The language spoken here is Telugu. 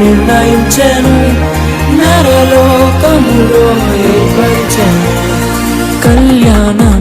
నిర్ణయించాను. నరలోకములో ఏర్పరిచాను. కళ్యాణ